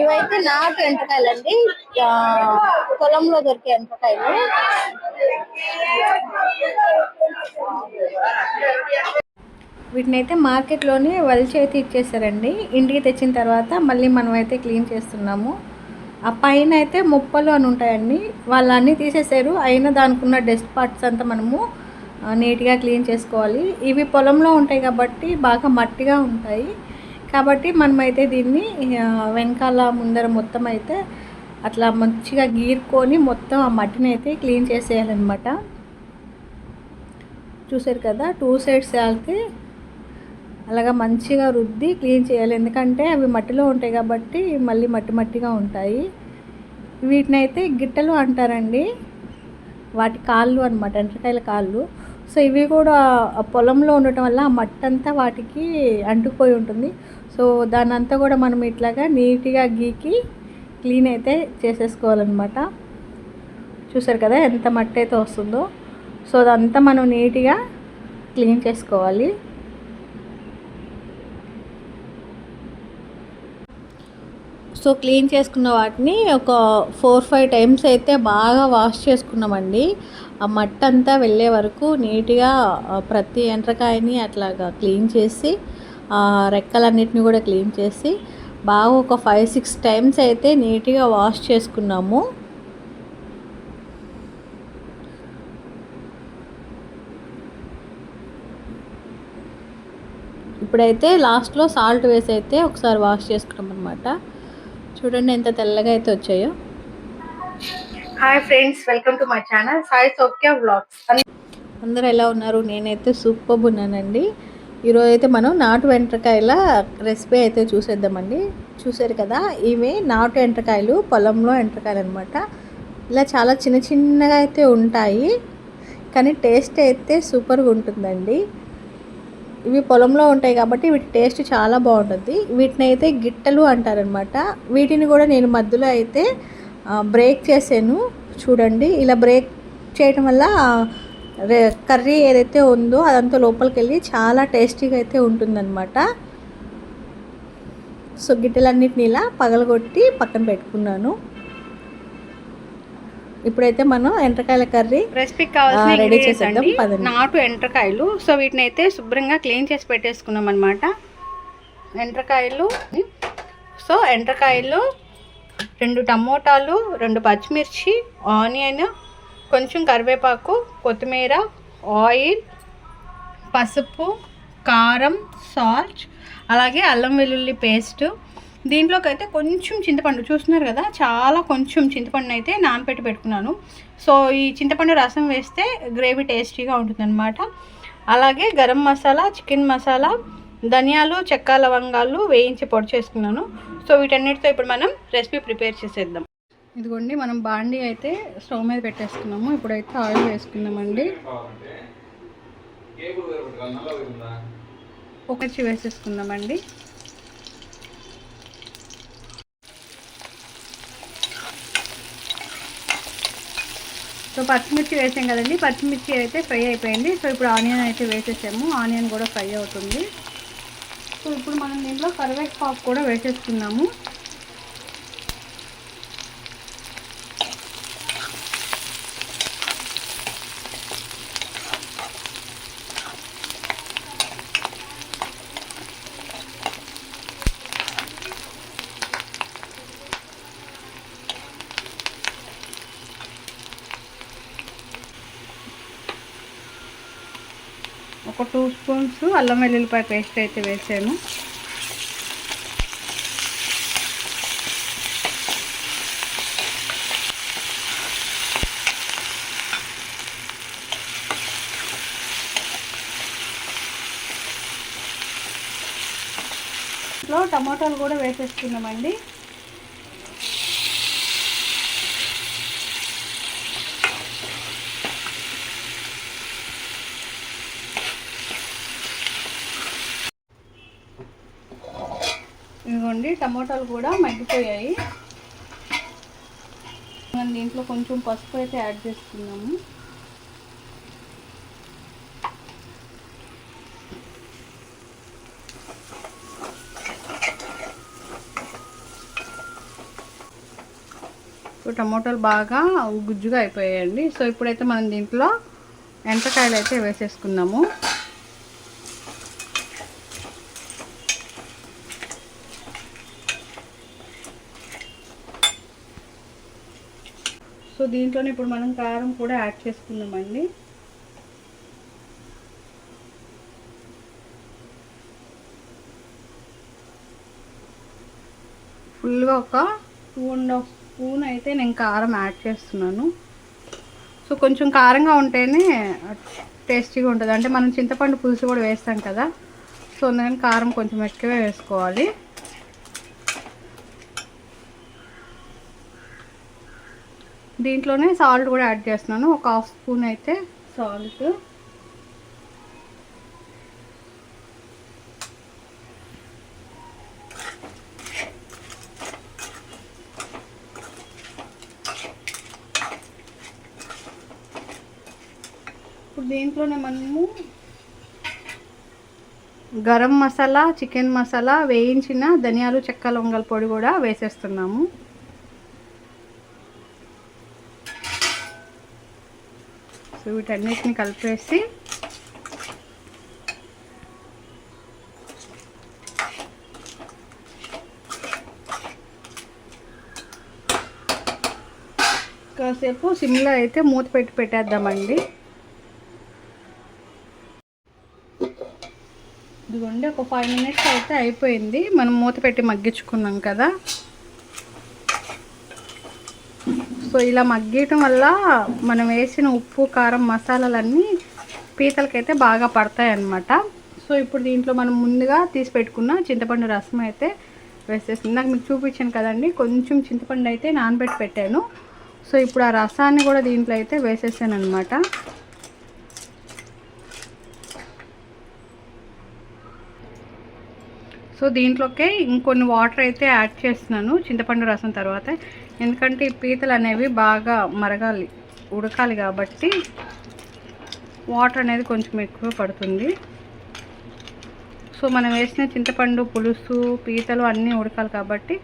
ఇవైతే నాటు ఎంటకాయలు అండి పొలంలో దొరికే ఎంటకాయలు. వీటిని అయితే మార్కెట్లోనే వలిచి అయితే ఇచ్చేసారండి. ఇంటికి తెచ్చిన తర్వాత మళ్ళీ మనం అయితే క్లీన్ చేస్తున్నాము. ఆ పైన అయితే ముప్పలు అని ఉంటాయండి. వాళ్ళు అన్నీ తీసేసారు. అయినా దానికి ఉన్న డస్ట్ పార్ట్స్ అంతా మనము నీట్గా క్లీన్ చేసుకోవాలి. ఇవి పొలంలో ఉంటాయి కాబట్టి బాగా మట్టిగా ఉంటాయి. కాబట్టి మనమైతే దీన్ని వెనకాల ముందర మొత్తం అయితే అట్లా మంచిగా గీరుకొని మొత్తం ఆ మట్టిని అయితే క్లీన్ చేసేయాలన్నమాట. చూసారు కదా టూ సైడ్స్ వెళ్తే అలాగా మంచిగా రుద్ది క్లీన్ చేయాలి. ఎందుకంటే అవి మట్టిలో ఉంటాయి కాబట్టి మళ్ళీ మట్టి మట్టిగా ఉంటాయి. వీటిని అయితే గిట్టలు అంటారండి. వాటి కాళ్ళు అనమాట ఎంటకాయల కాళ్ళు. సో ఇవి కూడా పొలంలో ఉండటం వల్ల ఆ మట్టి అంతా వాటికి అంటుకుపోయి ఉంటుంది. సో దాని అంతా కూడా మనం ఇట్లాగా నీట్గా గీకి క్లీన్ అయితే చేసేసుకోవాలన్నమాట. చూసారు కదా ఎంత మట్టి అయితే వస్తుందో. సో అదంతా మనం నీట్గా క్లీన్ చేసుకోవాలి. సో క్లీన్ చేసుకున్న వాటిని ఒక ఫోర్ ఫైవ్ టైమ్స్ అయితే బాగా వాష్ చేసుకున్నామండి. ఆ మట్టి అంతా వెళ్ళే వరకు నీట్గా ప్రతి ఎండ్రకాయని అట్లాగా క్లీన్ చేసి రెక్కలన్నిటిని కూడా క్లీన్ చేసి బాగా ఒక ఫైవ్ సిక్స్ టైమ్స్ అయితే నీట్గా వాష్ చేసుకున్నాము. ఇప్పుడైతే లాస్ట్లో సాల్ట్ వేసి అయితే ఒకసారి వాష్ చేసుకున్నాం అనమాట చూడండి ఎంత తెల్లగా అయితే వచ్చాయో. Hi friends welcome to my channel Sai Soukhya vlogs అందరూ ఎలా ఉన్నారు? నేనైతే సూపర్ ఉన్నానండి. ఈరోజు అయితే మనం నాటు వెంట్రకాయల రెసిపీ అయితే చూసేద్దామండి. చూసారు కదా ఇవి నాటు ఎంట్రకాయలు పొలంలో ఎంట్రకాయలు అనమాట ఇలా చాలా చిన్న చిన్నగా అయితే ఉంటాయి కానీ టేస్ట్ అయితే సూపర్గా ఉంటుందండి ఇవి పొలంలో ఉంటాయి కాబట్టి వీటి టేస్ట్ చాలా బాగుంటుంది. వీటిని అయితే గిట్టలు అంటారనమాట. వీటిని కూడా నేను మధ్యలో అయితే బ్రేక్ చేసాను చూడండి ఇలా బ్రేక్ చేయటం వల్ల కర్రీ ఏదైతే ఉందో అదంతా లోపలికి వెళ్ళి చాలా టేస్టీగా అయితే ఉంటుందన్నమాట. సో గిట్టెలన్నిటిని ఇలా పగలగొట్టి పక్కన పెట్టుకున్నాను. ఇప్పుడైతే మనం ఎండ్రకాయల కర్రీ రెసిపీకి కావాల్సిన రెడీ చేసేద్దాం. నాటు ఎండ్రకాయలు. సో వీటిని అయితే శుభ్రంగా క్లీన్ చేసి పెట్టేసుకున్నాం అనమాట ఎండ్రకాయలు. సో ఎండ్రకాయలు రెండు టమోటాలు రెండు పచ్చిమిర్చి ఆనియన్ కొంచెం కరివేపాకు కొత్తిమీర ఆయిల్ పసుపు కారం సాల్ట్ అలాగే అల్లం వెల్లుల్లి పేస్టు. దీంట్లోకి అయితే కొంచెం చింతపండు చూస్తున్నారు కదా చాలా కొంచెం చింతపండు అయితే నానపెట్టి పెట్టుకున్నాను. సో ఈ చింతపండు రసం వేస్తే గ్రేవీ టేస్టీగా ఉంటుందన్నమాట. అలాగే గరం మసాలా చికెన్ మసాలా ధనియాలు చెక్క లవంగాలు వేయించి పొడి చేసుకున్నాను. సో వీటన్నిటితో ఇప్పుడు మనం రెసిపీ ప్రిపేర్ చేసేద్దాం. ఇదిగోండి మనం బాండీ అయితే స్టవ్ మీద పెట్టేసుకున్నాము. ఇప్పుడైతే ఆయిల్ వేసుకుందామండి. ఒకటి వేసేసుకుందామండి. సో పచ్చిమిర్చి వేసాం కదండి. పచ్చిమిర్చి అయితే ఫ్రై అయిపోయింది. సో ఇప్పుడు ఆనియన్ అయితే వేసేసాము. ఆనియన్ కూడా ఫ్రై అవుతుంది. సో ఇప్పుడు మనం దీంట్లో కరివేపాకు కూడా వేసేసుకున్నాము ఒక టూ స్పూన్స్ అల్లం వెల్లుల్లిపాయ పేస్ట్ అయితే వేసాను. టమాటాలు కూడా వేసేసుకున్నామండి. చూడండి టమాటాలు కూడా మగ్గిపోయాయి. మనం దీంట్లో కొంచెం పసుపు అయితే యాడ్ చేసుకున్నాము టమోటాలు బాగా గుజ్జుగా అయిపోయాయండి. సో ఇప్పుడైతే మనం దీంట్లో ఎంటకాయలు అయితే వేసేసుకున్నాము సో దీంట్లోనే ఇప్పుడు మనం కారం కూడా యాడ్ చేసుకుందామండి. ఫుల్గా ఒక టూ అండ్ హాఫ్ స్పూన్ అయితే నేను కారం యాడ్ చేస్తున్నాను. సో కొంచెం కారంగా ఉంటేనే టేస్టీగా ఉంటుంది. అంటే మనం చింతపండు పులుసు కూడా వేస్తాం కదా. సో అందుకని కారం కొంచెం ఎక్కువే వేసుకోవాలి. దీంట్లోనే సాల్ట్ కూడా యాడ్ చేస్తున్నాను. ఒక హాఫ్ స్పూన్ అయితే సాల్ట్. ఇప్పుడు దీంట్లోనే మనము గరం మసాలా చికెన్ మసాలా వేయించిన ధనియాలు చెక్క లొంగల పొడి కూడా వేసేస్తున్నాము. సో వీటన్నిటిని కలిపేసి కాసేపు సిమ్లో అయితే మూత పెట్టి పెట్టేద్దామండి. ఇదిగోండి ఒక ఫైవ్ మినిట్స్ అయితే అయిపోయింది. మనం మూత పెట్టి మగ్గించుకున్నాం కదా. సో ఇలా మగ్గేయటం వల్ల మనం వేసిన ఉప్పు కారం మసాలాలన్నీ పీతలకైతే బాగా పడతాయి అన్నమాట సో ఇప్పుడు దీంట్లో మనం ముందుగా తీసి పెట్టుకున్న చింతపండు రసం అయితే వేసేస్తుంది నాకు మీకు చూపించాను కదండి కొంచెం చింతపండు అయితే నానబెట్టి పెట్టాను. సో ఇప్పుడు ఆ రసాన్ని కూడా దీంట్లో అయితే వేసేసాను అనమాట సో దీంట్లోకే ఇంకొన్ని వాటర్ అయితే యాడ్ చేస్తున్నాను చింతపండు రసం తర్వాత. ఎందుకంటే ఈ పీతలు అనేవి బాగా మరగాలి ఉడకాలి కాబట్టి వాటర్ అనేది కొంచెం ఎక్కువ పడుతుంది. సో మనం వేసిన చింతపండు పులుసు పీతలు అన్నీ ఉడకాలి కాబట్టి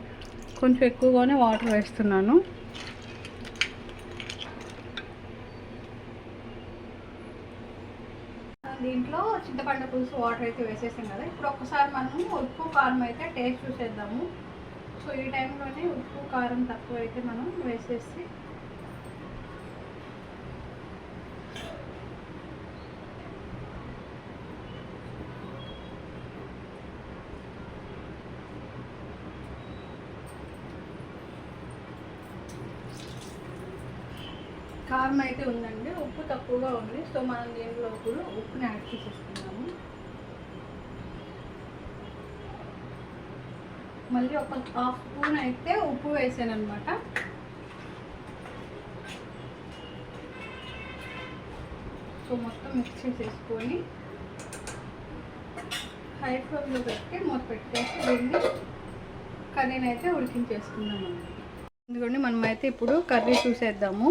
కొంచెం ఎక్కువగానే వాటర్ వేస్తున్నాను. దీంట్లో చింతపండు పులుసు వాటర్ అయితే వేసేసాం కదా. ఇప్పుడు ఒక్కసారి మనము ఉప్పు కారం అయితే టేస్ట్ చూసేద్దాము. సో ఈ టైంలోనే ఉప్పు కారం తక్కువ అయితే మనం వేసేసి కారం అయితే ఉందండి ఉప్పు తక్కువగా ఉంది. సో మనం దీంట్లో కూడా ఉప్పుని యాడ్ చేసేసుకున్నాము మళ్ళీ ఒక హాఫ్ స్పూన్ అయితే ఉప్పు వేసాను అనమాట సో మొత్తం మిక్స్ చేసేసుకొని హై ఫ్లేమ్లో పెట్టి మూత పెట్టేసి దీన్ని కర్రీని అయితే ఉడికించేసుకుందాం ఎందుకంటే మనమైతే ఇప్పుడు కర్రీ చూసేద్దాము.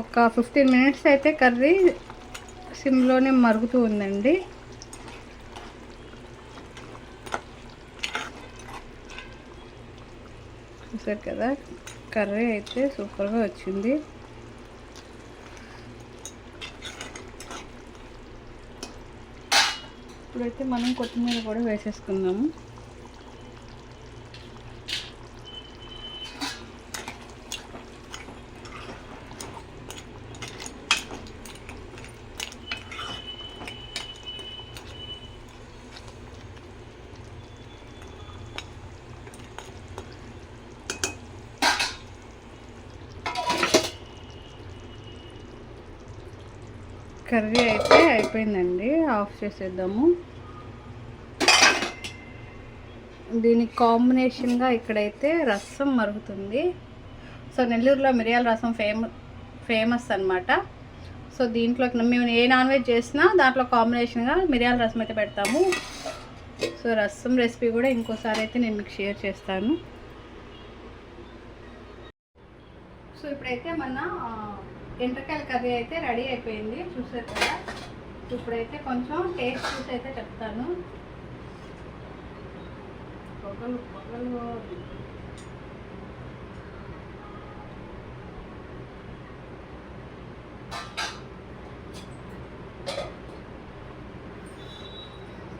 ఒక ఫిఫ్టీన్ మినిట్స్ అయితే కర్రీ సిమ్లోనే మరుగుతూ ఉందండి. చూసారు కదా కర్రీ అయితే సూపర్గా వచ్చింది. ఇప్పుడైతే మనం కొత్తిమీర కూడా వేసేసుకుందాము. కర్రీ అయితే అయిపోయిందండి. ఆఫ్ చేసేద్దాము. దీనికి కాంబినేషన్గా ఇక్కడైతే రసం మరుగుతుంది. సో నెల్లూరులో మిరియాల రసం ఫేమ ఫేమస్ అనమాట సో దీంట్లో మేము ఏ నాన్ వెజ్ చేసినా దాంట్లో కాంబినేషన్గా మిరియాల రసం అయితే పెడతాము. సో రసం రెసిపీ కూడా ఇంకోసారి అయితే నేను మీకు షేర్ చేస్తాను. సో ఇప్పుడైతే మన ఎంటకాయల కర్రీ అయితే రెడీ అయిపోయింది చూసారు కదా? ఇప్పుడైతే కొంచెం టేస్ట్ చూసి అయితే చెప్తాను. పొగలు పొగలు.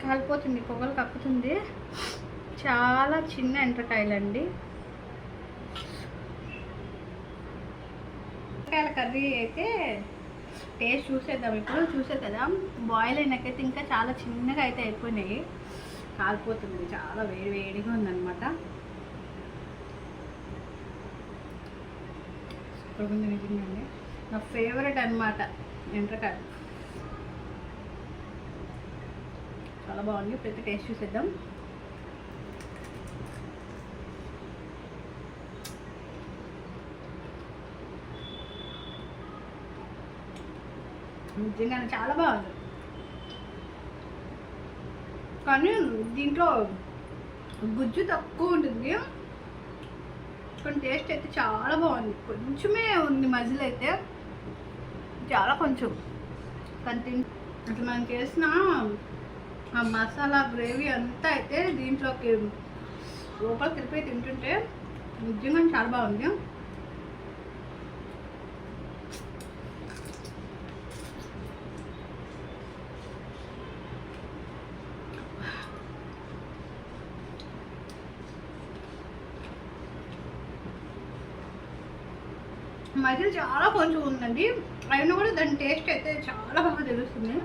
కాలిపోతుంది పొగలు కక్కుతుంది. చాలా చిన్న ఎండ్రకాయలండి. ఎండ్రకాయల కర్రీ అయితే టేస్ట్ చూసేద్దాం ఇప్పుడు చూసే కదా బాయిల్ అయినాకైతే ఇంకా చాలా చిన్నగా అయితే అయిపోయినాయి. కాలిపోతుంది చాలా వేడి వేడిగా ఉందన్నమాట. సూపర్గా ఉంది నిజంగానే నా ఫేవరెట్ అనమాట ఎండ్రకాయ. చాలా బాగుంది ప్రతి టేస్ట్ చూసేద్దాం. నిజంగానే చాలా బాగుంది. కానీ దీంట్లో గుజ్జు తక్కువ ఉంటుంది. కానీ టేస్ట్ అయితే చాలా బాగుంది. కొంచెమే ఉంది మజిల్ అయితే. చాలా కొంచెం. కానీ అట్లా మనం చేసిన ఆ మసాలా గ్రేవీ అంతా అయితే దీంట్లోకి లోపల తిరిపి తింటుంటే నిజంగా చాలా బాగుంది. మధ్యలో చాలా కొంచెం ఉందండి. అయినా కూడా దాని టేస్ట్ అయితే చాలా బాగా తెలుస్తుంది.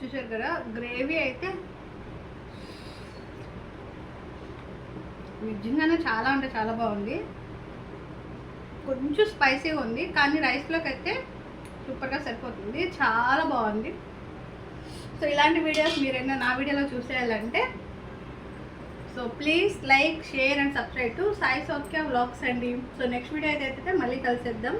చూసారు కదా గ్రేవీ అయితే నిజంగానే చాలా అంటే చాలా బాగుంది. కొంచెం స్పైసీగా ఉంది కానీ రైస్లోకి అయితే సూపర్గా సరిపోతుంది. చాలా బాగుంది. సో ఇలాంటి వీడియోస్ మీరైనా నా వీడియోలో చూసేయాలంటే so please like share and subscribe to Sai Saukhya vlogs అండి. సో నెక్స్ట్ వీడియో అయితే అయితే మళ్ళీ కలిసేద్దాం.